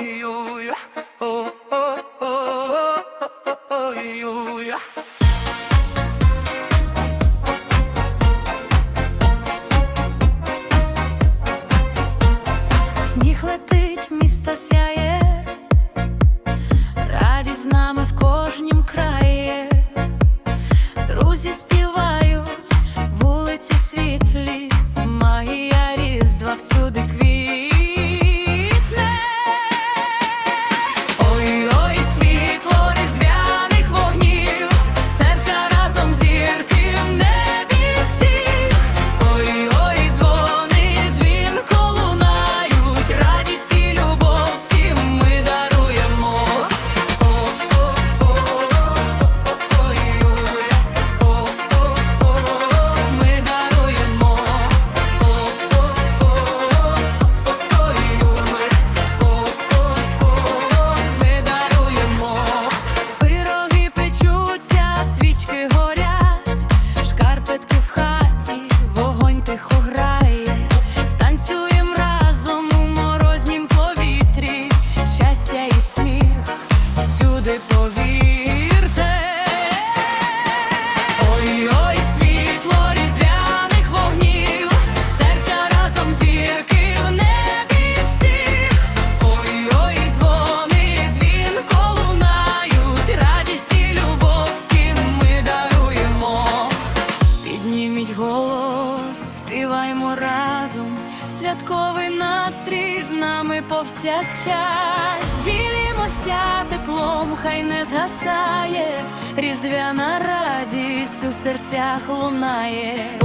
ой, oh, oh, oh, летить, місто сяє, радість з нами в кожнім краї. разом, святковий настрій з нами повсякчас, ділімося теплом, хай не згасає, різдвяна радість у серцях лунає.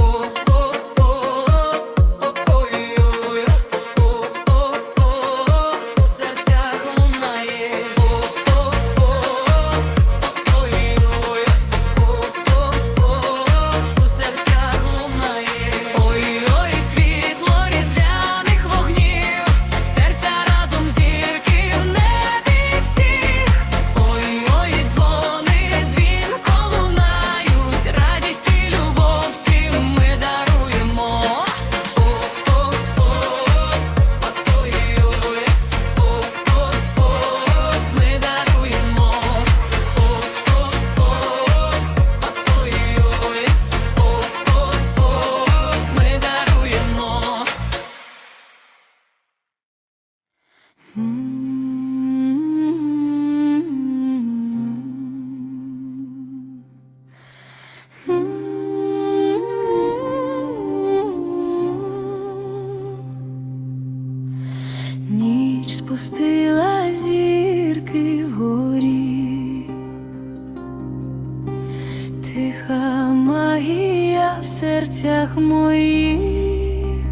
магія в серцях моїх,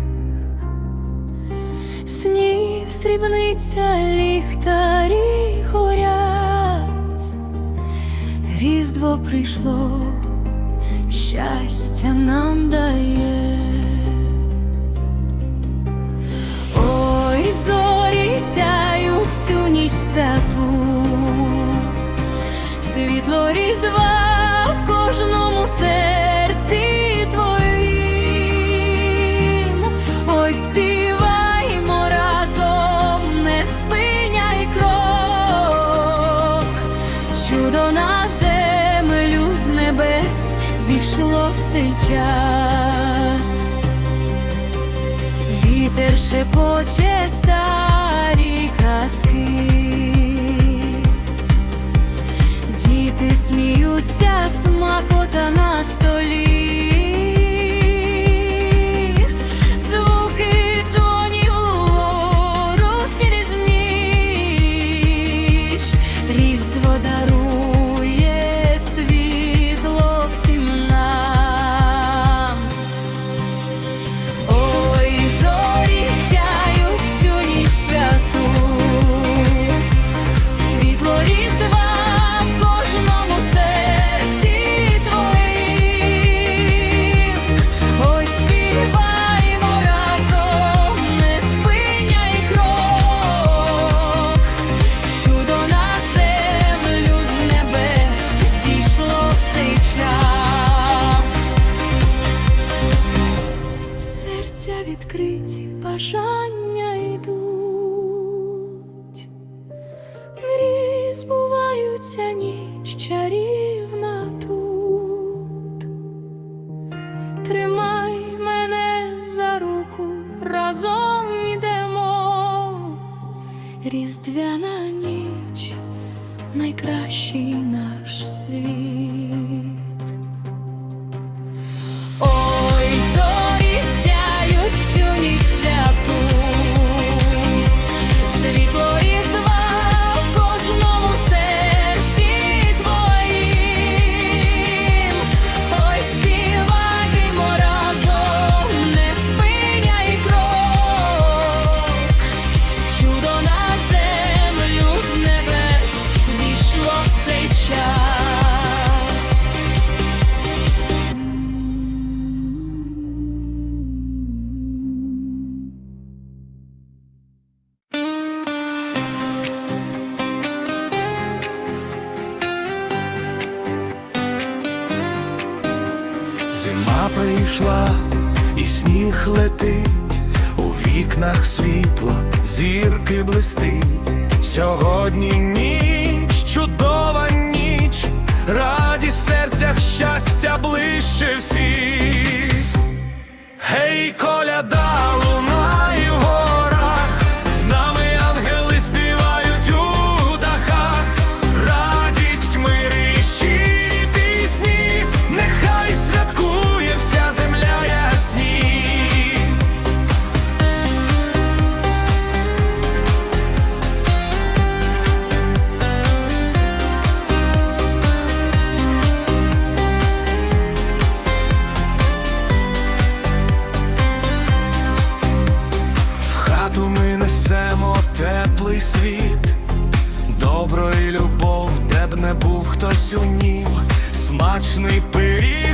снів срібниця ліхтарі горять, різдво прийшло, щастя нам дає. цей час, вітер шепоче старі казки, діти сміються. бажання йдуть, мрії збуваються ніч чарівна тут, тримай мене за руку, разом йдемо, різдвяна ніч найкращий наш світ. сніг летить, у вікнах світло, зірки блистить. Сьогодні ніч, чудова ніч, радість в серцях щастя ближче всіх. Гей, коляда! світ, доброї любов, де б не був хтось у нім, смачний пиріг.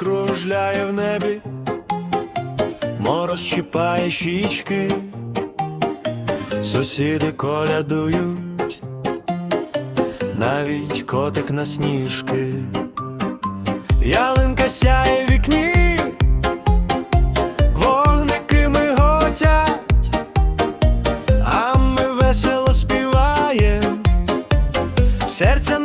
кружляє в небі, мороз чіпає щічки, сусіди колядують, навіть котик на сніжки, ялинка сяє в вікні. Серце